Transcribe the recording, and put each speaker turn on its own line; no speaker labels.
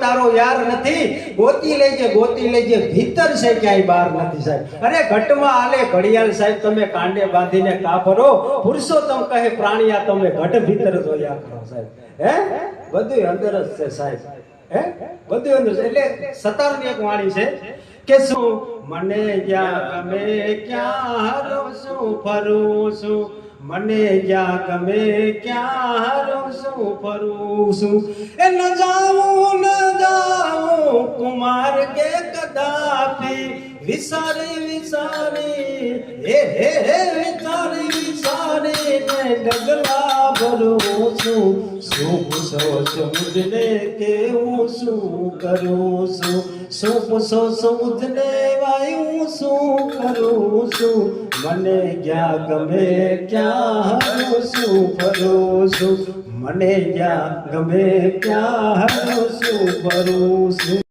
તારો યાર નથી. ગોતી લેજે ગોતી લેજે. ભીતર છે ક્યાંય બહાર નથી સાહેબ. અરે ઘટમાં આલે ઘડિયાળ સાહેબ, તમે કાંડે બાંધીને કાપરો પુરુષોત્તમ કહે પ્રાણીયા, તમે ઘટ ભીતર જોયા કરો સાહેબ. હે? બધું અંદર જ છે સાહેબ. હે? બધું અંદર એટલે સતારની એક વાણી છે કે શું? મને જ્યાં ગમે ક્યાં હરું છું ફરું છું? મને જ્યાં ગમે ક્યાં હરું છું ફરું છું? એ ન જાઉં કદાપી વિસારી વિસારી હે હે હે, વિચારી વિચારી, ને ડગલા ભરું છું. શું પૂછો સમુદ્રને કેવું શું કરું છું. શું પૂછો સમુદ્રને વાયું શું કરું છું. મને ક્યાં ગમે, ક્યાં હરું શું ફરું છું. મને ક્યાં ગમે, ક્યાં હરું શું ફરું છું.